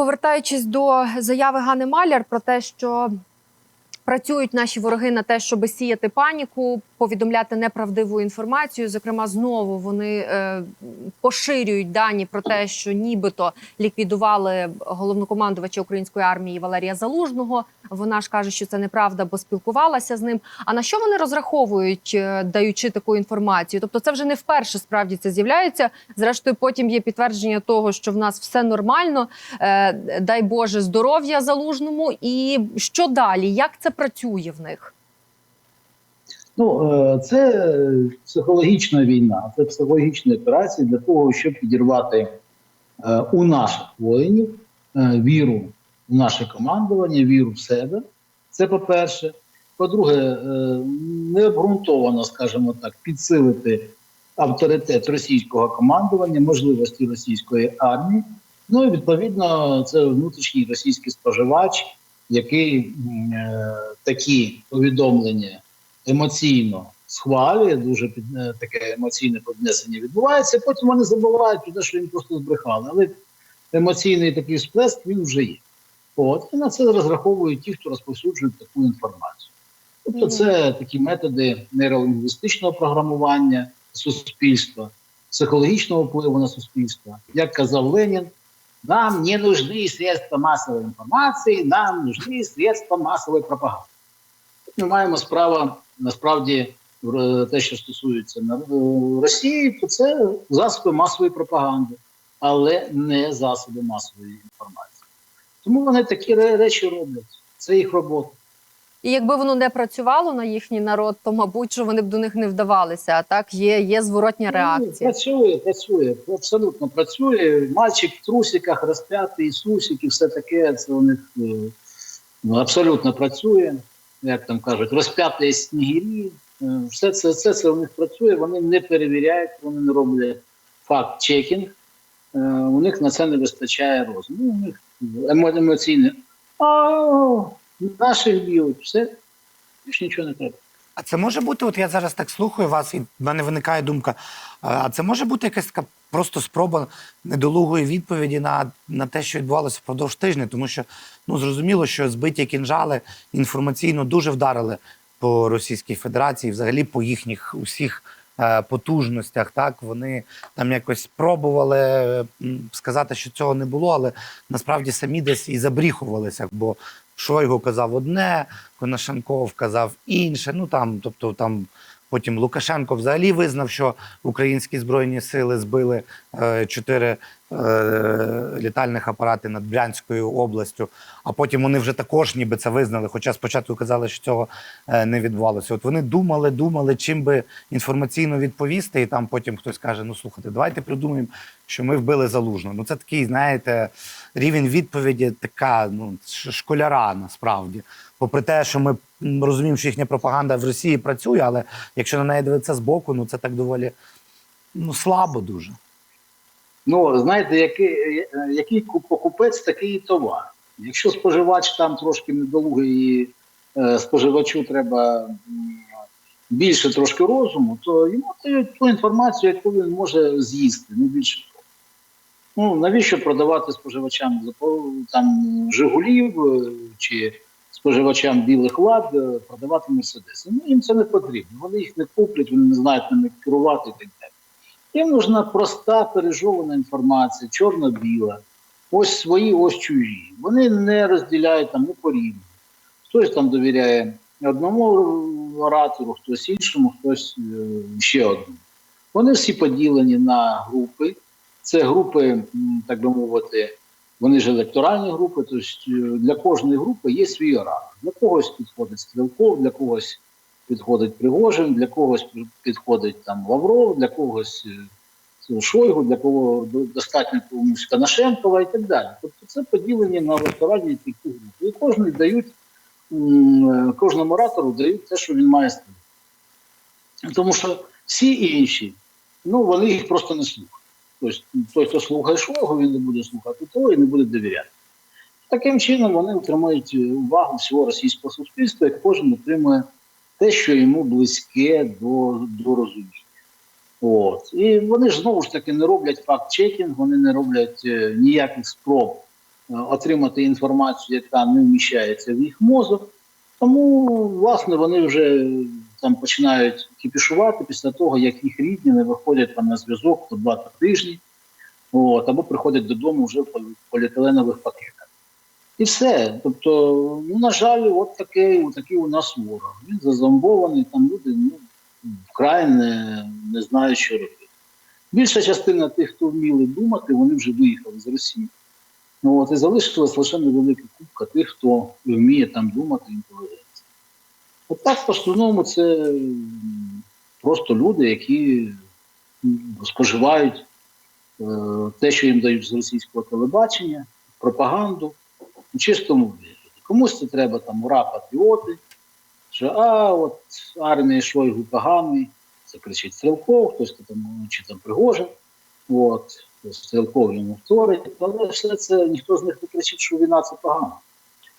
повертаючись до заяви Гани Маляр про те, що працюють наші вороги на те, щоб сіяти паніку, повідомляти неправдиву інформацію. Зокрема, знову вони е, поширюють дані про те, що нібито ліквідували головнокомандувача української армії Валерія Залужного. Вона ж каже, що це неправда, бо спілкувалася з ним. А на що вони розраховують, е, даючи таку інформацію? Тобто, це вже не вперше справді це з'являється. Зрештою, потім є підтвердження того, що в нас все нормально. Е, дай Боже здоров'я залужному. І що далі? Як це працює в них? Ну, е, це психологічна війна, це психологічна операція для того, щоб підірвати е, у наших воїнів е, віру в наше командування, віру в себе. Це по-перше. По-друге, необґрунтовано, скажімо так, підсилити авторитет російського командування, можливості російської армії. Ну і відповідно, це внутрішній російський споживач, який такі повідомлення емоційно схвалює, дуже під, е, таке емоційне піднесення відбувається. Потім вони забувають про те, що їм просто збрехали. Але емоційний такий сплеск він вже є. От і на це розраховують ті, хто розповсюджує таку інформацію. Тобто, це такі методи нейролінгвістичного програмування суспільства, психологічного впливу на суспільство. Як казав Ленін, нам не нужны средства масової інформації, нам нужны средства масової пропаганди. Ми маємо справу насправді те, що стосується Росії, то це засоби масової пропаганди, але не засоби масової інформації. Тому вони такі речі роблять. Це їх робота. І якби воно не працювало на їхній народ, то мабуть, що вони б до них не вдавалися. А так є, є зворотня Ну, реакція. Працює, працює, абсолютно працює. Мальчик в трусиках, розп'ятий, Ісусик і все таке. Це у них е, абсолютно працює. Як там кажуть, розп'яти снігирі. Е, Все це, все це у них працює, вони не перевіряють, вони не роблять факт-чекінг. Е, У них на це не вистачає розуму. У них емоційне. А наших б'ють, все, більш нічого не треба. А це може бути, от я зараз так слухаю вас, і в мене виникає думка. А це може бути якась така просто спроба недолугої відповіді на, на те, що відбувалося впродовж тижня, тому що ну зрозуміло, що збиті кінжали інформаційно дуже вдарили по Російській Федерації, взагалі по їхніх усіх потужностях. Так вони там якось пробували сказати, що цього не було, але насправді самі десь і забріхувалися, бо Шойгу казав одне, Конашенков казав інше. Ну там, тобто там. Потім Лукашенко взагалі визнав, що українські збройні сили збили е, чотири е, літальних апарати над Брянською областю. А потім вони вже також ніби це визнали. Хоча спочатку казали, що цього е, не відбувалося. От вони думали, думали, чим би інформаційно відповісти, і там потім хтось каже: ну слухайте, давайте придумаємо, що ми вбили залужно. Ну це такий, знаєте, рівень відповіді, така ну школяра насправді. Попри те, що ми розуміємо, що їхня пропаганда в Росії працює, але якщо на неї дивитися збоку, ну це так доволі ну, слабо дуже. Ну, знаєте, який, який покупець, такий і товар. Якщо споживач там трошки недолугий і е, споживачу треба більше трошки розуму, то йому дають ту інформацію, яку він може з'їсти, не більше. Ну, навіщо продавати споживачам там Жигулів е, чи споживачам білих лад е, продавати мерседеси? Ну, їм це не потрібно. Вони їх не куплять, вони не знають ними керувати і так далі. Їм нужна проста пережована інформація, чорно-біла. Ось свої, ось чужі. Вони не розділяють там не порівну. Хтось там довіряє одному оратору, хтось іншому, хтось е, ще одному. Вони всі поділені на групи. Це групи, так би мовити, вони ж електоральні групи. Тобто для кожної групи є свій оратор. Для когось підходить Стрілков, для когось підходить Пригожин, для когось підходить там Лавров, для когось е, Шойгу, для кого достатньо комусь Коношенкова і так далі. Тобто це поділені на електоральні такі групи. І кожен дають, е, кожному оратору дають те, що він має сказати. Тому що всі інші, ну вони їх просто не слухають. Тобто той, хто слухає Шойгу, він не буде слухати того і не буде довіряти. Таким чином вони отримують увагу всього російського суспільства, як кожен отримує те, що йому близьке до, до розуміння. От. І вони ж знову ж таки не роблять факт-чекінг, вони не роблять е, ніяких спроб отримати інформацію, яка не вміщається в їх мозок. Тому, власне, вони вже там починають кіпішувати після того, як їх рідні не виходять там на зв'язок по два тижні, от, або приходять додому вже в поліетиленових пакетах. І все. Тобто, ну, на жаль, от такий, от такий у нас ворог. Він зазомбований, там люди ну, вкрай не, не знають, що робити. Більша частина тих, хто вміли думати, вони вже виїхали з Росії. Ну, от, і залишилась лише невелика купка тих, хто вміє там думати інтелігенція. От так, в основному, це просто люди, які споживають е, те, що їм дають з російського телебачення, пропаганду у чистому вигляді. Комусь це треба там ура, патріоти, що а от армія Шойгу поганий, це кричить Стрелков, хтось там чи там Пригожин. От, Стрелков йому вторить, але все це ніхто з них не кричить, що війна це погано.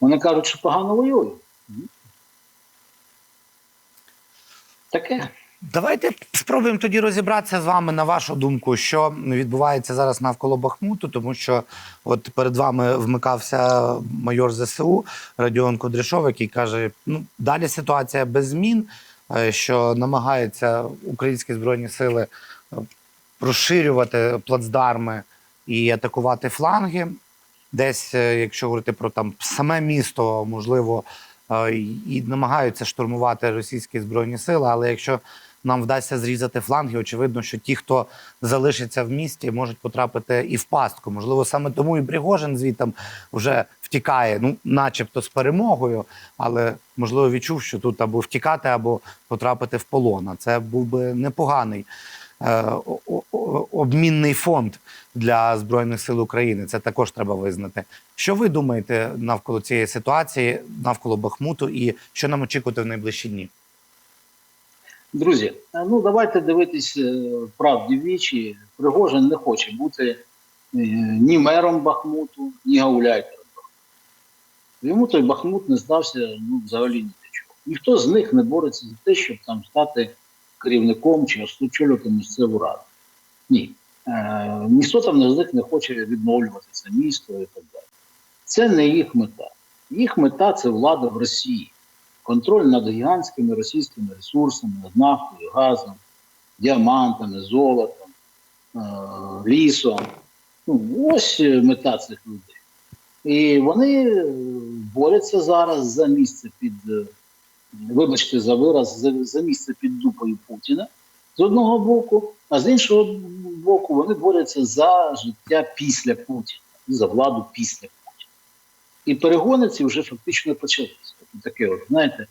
Вони кажуть, що погано воюють. Таке. Давайте спробуємо тоді розібратися з вами на вашу думку, що відбувається зараз навколо Бахмуту, тому що от перед вами вмикався майор ЗСУ Радіон Кудряшов, який каже: ну далі ситуація без змін, е, що намагаються українські збройні сили е, розширювати плацдарми і атакувати фланги. Десь, е, якщо говорити про там саме місто, можливо, і намагаються штурмувати російські збройні сили. Але якщо нам вдасться зрізати фланги, очевидно, що ті, хто залишиться в місті, можуть потрапити і в пастку. Можливо, саме тому і Пригожин звітом вже втікає, ну, начебто з перемогою, але можливо відчув, що тут або втікати, або потрапити в полон. А це був би непоганий е, обмінний фонд для збройних сил України. Це також треба визнати. Що ви думаєте навколо цієї ситуації, навколо Бахмуту, і що нам очікувати в найближчі дні? Друзі, ну давайте дивитись е, правді в вічі. Пригожин не хоче бути е, ні мером Бахмуту, ні гауляйтером. Йому той Бахмут не здався ну, взагалі ні до чого. Ніхто з них не бореться за те, щоб там стати керівником чи очолювати місцеву раду. Ні. Е, ніхто там з них не хоче відновлювати це місто і так далі. Це не їх мета. Їх мета це влада в Росії контроль над гігантськими російськими ресурсами, над нафтою, газом, діамантами, золотом, е- лісом. Ну, ось мета цих людей. І вони борються зараз за місце під, вибачте за вираз, за, за місце під дупою Путіна з одного боку, а з іншого боку, вони борються за життя після Путіна за владу після Путіна. І перегони ці вже фактично почалися. Тобто Таке, от, знаєте,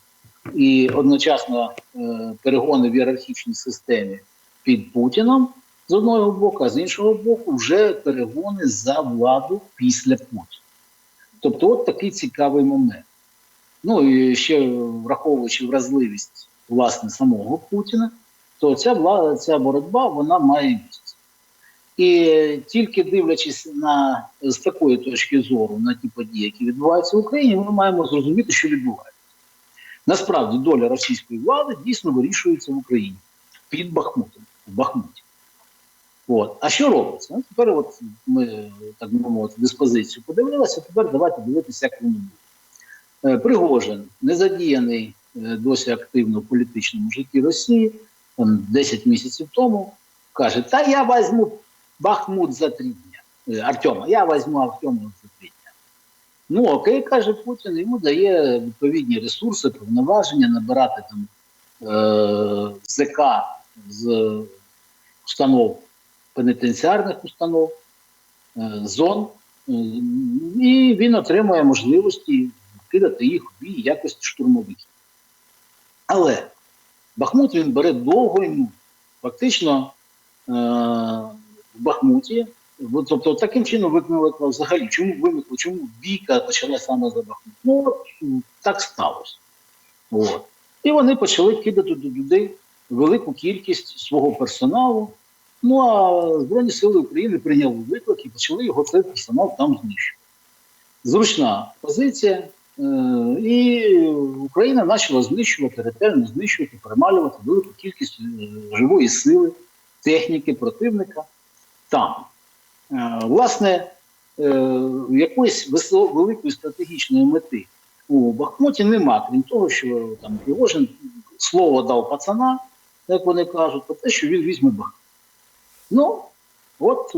і одночасно е, перегони в ієрархічній системі під Путіном з одного боку, а з іншого боку, вже перегони за владу після Путіна. Тобто, от такий цікавий момент. Ну і ще враховуючи вразливість власне самого Путіна, то ця влада, ця боротьба вона має місце. І тільки дивлячись на з такої точки зору на ті події, які відбуваються в Україні, ми маємо зрозуміти, що відбувається. Насправді доля російської влади дійсно вирішується в Україні під Бахмутом, в Бахмуті. От. А що робиться? Ну, тепер от ми так би мовити, диспозицію подивилися, тепер давайте дивитися, як воно буде. Е, Пригожин не задіяний е, досі активно в політичному житті Росії, там 10 місяців тому каже: Та я візьму Бахмут за три дня. Е, Артема, я візьму Артема за три дня. Ну, окей, каже Путін, йому дає відповідні ресурси, повноваження набирати там е- ЗК з установ пенітенціарних установ, е, зон, і він отримує можливості кидати їх в бій якості штурмовиків. Але Бахмут він бере довго йому. Фактично е- в Бахмуті. Тобто таким чином виникла взагалі, чому виникло, чому бійка почала саме за Бахмут? Ну, так сталося. От. І вони почали кидати до людей велику кількість свого персоналу. Ну а Збройні Сили України прийняли виклик і почали його цей персонал там знищувати. Зручна позиція. Е, і Україна почала знищувати, ретельно знищувати, перемалювати велику кількість е, живої сили, техніки противника там. Е, Власне, якоїсь великої стратегічної мети у Бахмуті нема, крім того, що там Пригожин слово дав пацана, як вони кажуть, про те, що він візьме Бахмут. Ну, от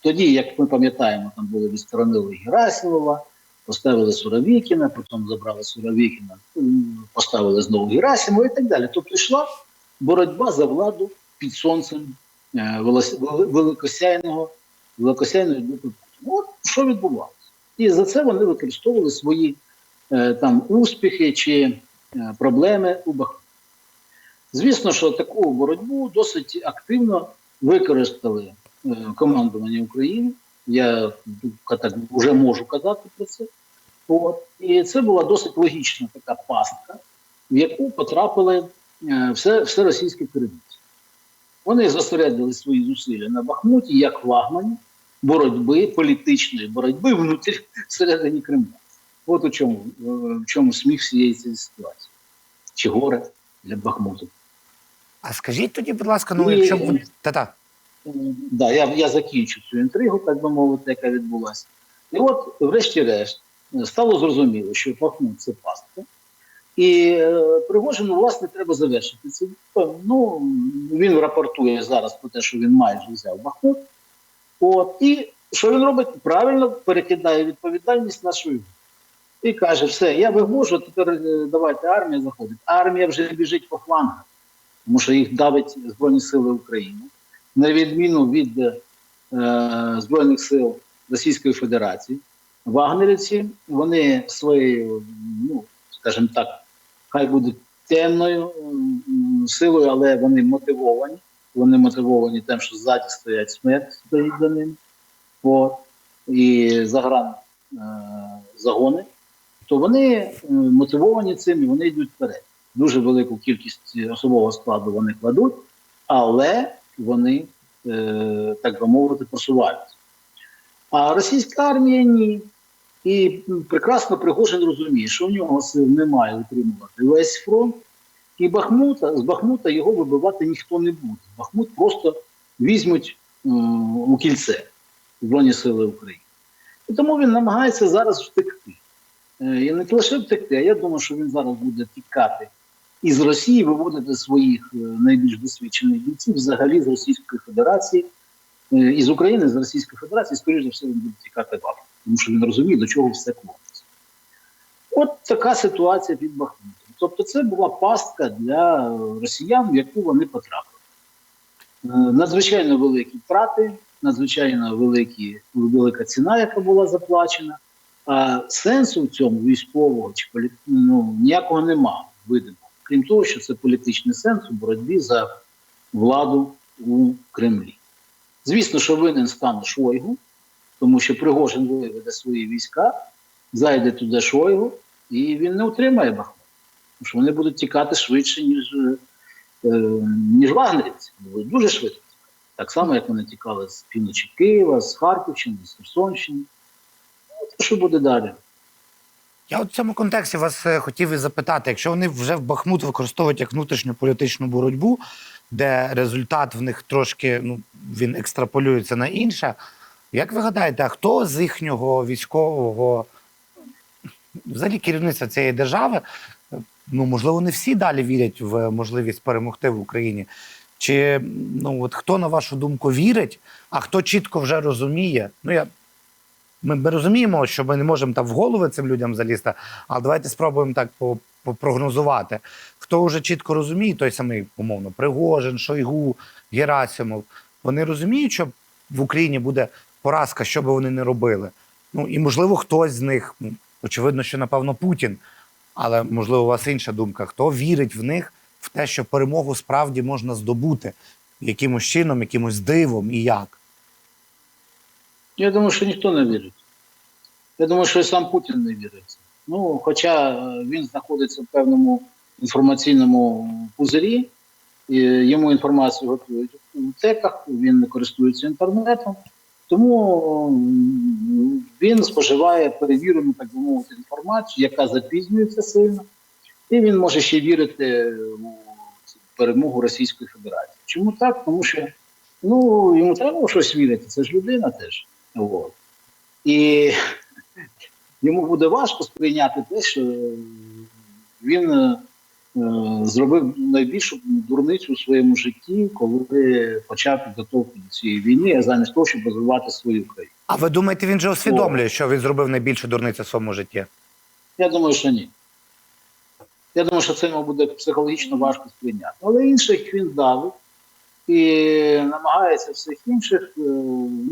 тоді, як ми пам'ятаємо, там були відсторонили Герасимова, поставили Суровікіна, потім забрали Суровікіна, поставили знову Герасимова і так далі. Тобто йшла боротьба за владу під сонцем е, великосяйного, великосяйної От що відбувалося. І за це вони використовували свої е, там успіхи чи е, проблеми у Бахмуті. Звісно, що таку боротьбу досить активно використали командування України. Я так вже можу казати про це. От. І це була досить логічна така пастка, в яку потрапили е, все, все російське керівництво. Вони зосередили свої зусилля на Бахмуті як флагмані боротьби, політичної боротьби внутрі всередині Кремля. От у чому, е, в чому сміх всієї цієї ситуації. Чи горе для Бахмуту. А скажіть тоді, будь ласка, ну І- якщо та-та. Да, я, я закінчу цю інтригу, так би мовити, яка відбулася. І от, врешті-решт, стало зрозуміло, що Бахмут це пастка. І е, Пригожину, власне, треба завершити це. Ну, він рапортує зараз про те, що він майже взяв Бахмут. От, і що він робить? Правильно перекидає відповідальність на швидку. І каже: все, я вивожу, тепер е, давайте армія заходить. Армія вже біжить по флангах, тому що їх давить Збройні Сили України на відміну від е, Збройних сил Російської Федерації, вагнерівці вони своєю, ну скажімо так, хай будуть темною силою, але вони мотивовані. Вони мотивовані тим, що ззаді стоять смерть стоїть за ними. От, і загран е, загони, то вони е, мотивовані цим і вони йдуть вперед. Дуже велику кількість особового складу вони кладуть, але вони, е, так би мовити, просуваються. А російська армія ні. І прекрасно Пригожин розуміє, що в нього сил немає утримувати весь фронт, і Бахмута, з Бахмута його вибивати ніхто не буде. Бахмут просто візьмуть е, у кільце Збройні Сили України. І тому він намагається зараз втекти. Е, і не лише втекти, а я думаю, що він зараз буде тікати із Росії, виводити своїх е, найбільш досвідчених бійців взагалі з Російської Федерації, е, із України, з Російської Федерації, скоріш за все, він буде тікати в Африку, тому що він розуміє, до чого все клониться. От така ситуація під Бахмутом. Тобто, це була пастка для росіян, в яку вони потрапили. Е, Надзвичайно великі втрати, надзвичайно великі, велика ціна, яка була заплачена. А сенсу в цьому військового чи полі... ну, ніякого нема видимо. Крім того, що це політичний сенс у боротьбі за владу у Кремлі. Звісно, що винен стане Шойгу, тому що Пригожин виведе свої війська, зайде туди Шойгу, і він не утримає Бахмут. Тому що вони будуть тікати швидше, ніж, е, ніж вагнерівці. Будуть дуже швидко. Так само, як вони тікали з півночі Києва, з Харківщини, з Херсонщини. От що буде далі? Я от в цьому контексті вас е, хотів і запитати, якщо вони вже в Бахмут використовують як внутрішню політичну боротьбу, де результат в них трошки ну, він екстраполюється на інше. Як ви гадаєте, а хто з їхнього військового взагалі керівництва цієї держави? Ну, можливо, не всі далі вірять в можливість перемогти в Україні. Чи ну от хто, на вашу думку, вірить, а хто чітко вже розуміє? Ну я ми, ми розуміємо, що ми не можемо там в голови цим людям залізти, але давайте спробуємо так попрогнозувати. Хто вже чітко розуміє, той самий, умовно, Пригожин, Шойгу, Герасимов, вони розуміють, що в Україні буде поразка, що би вони не робили. Ну і можливо, хтось з них, ну, очевидно, що напевно Путін, але можливо, у вас інша думка. Хто вірить в них в те, що перемогу справді можна здобути якимось чином, якимось дивом і як? Я думаю, що ніхто не вірить. Я думаю, що і сам Путін не вірить. Ну, хоча е, він знаходиться в певному інформаційному пузирі, і йому інформацію готують у теках, він не користується інтернетом, тому він споживає перевірену, так би мовити, інформацію, яка запізнюється сильно, і він може ще вірити у перемогу Російської Федерації. Чому так? Тому що ну, йому треба щось вірити, це ж людина теж. От. І йому буде важко сприйняти те, що він е, е, зробив найбільшу дурницю у своєму житті, коли почав підготовку до цієї війни, а замість того, щоб розвивати свою країну. А ви думаєте, він же усвідомлює, що він зробив найбільшу дурницю в своєму житті? Я думаю, що ні. Я думаю, що це йому буде психологічно важко сприйняти. Але інших він давить і намагається всіх інших е,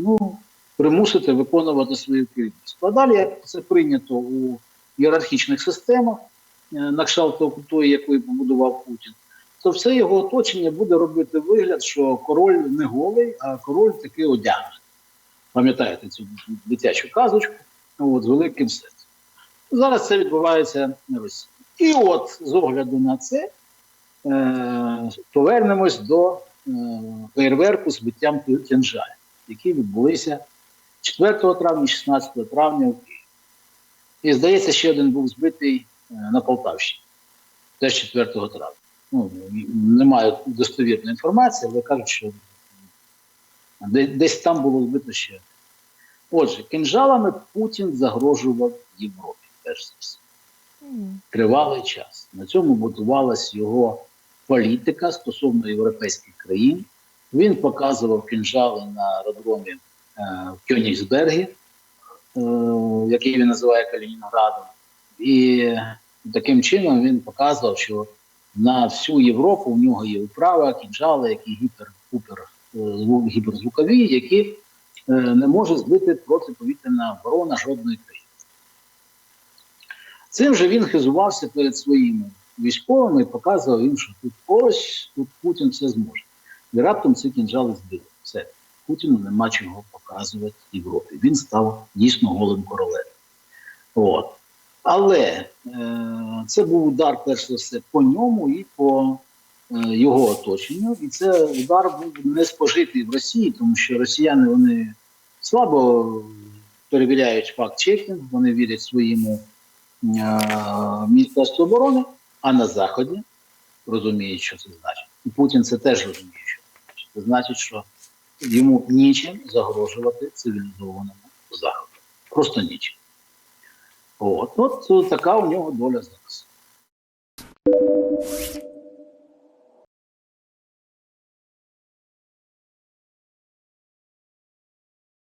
ну, примусити виконувати свою керівництво. А далі, як це прийнято у ієрархічних системах, е, на кшталт тої, якої побудував Путін, то все його оточення буде робити вигляд, що король не голий, а король таки одягнений. Пам'ятаєте цю дитячу казочку от, з великим серцем. Зараз це відбувається на Росії. І от з огляду на це е, повернемось до е, фейерверку з биттям кінжалів, які відбулися 4 травня 16 травня у Києві. І здається, ще один був збитий е, на Полтавщині, теж 4 травня. Ну, немає достовірної інформації, але кажуть, що десь там було збито ще. Отже, кинжалами Путін загрожував Європі, перш за все тривалий час. На цьому будувалась його політика стосовно європейських країн. Він показував кінжали на аеродромі в Кьонігсбергі, е, який він називає Калінінградом. І таким чином він показував, що на всю Європу у нього є управа, кінжали, які гіпер, гіпер, е, гіперзвукові, які е, не може збити протиповітряна оборона жодної країни. Цим же він хизувався перед своїми військовими і показував їм, що тут ось тут Путін все зможе. І раптом ці кінжали збили. Все. Путіну нема чого показувати Європі. Він став дійсно голим королем. От. Але е, це був удар, перш за все, по ньому і по е, його оточенню. І це удар був не спожитий в Росії, тому що росіяни вони слабо перевіряють факт чекінг, вони вірять своєму е, Міністерству оборони, а на Заході розуміють, що це значить. І Путін це теж розуміє, що це значить. Це значить, що йому нічим загрожувати цивілізованому заходу. Просто нічим. От, от така у нього доля зараз.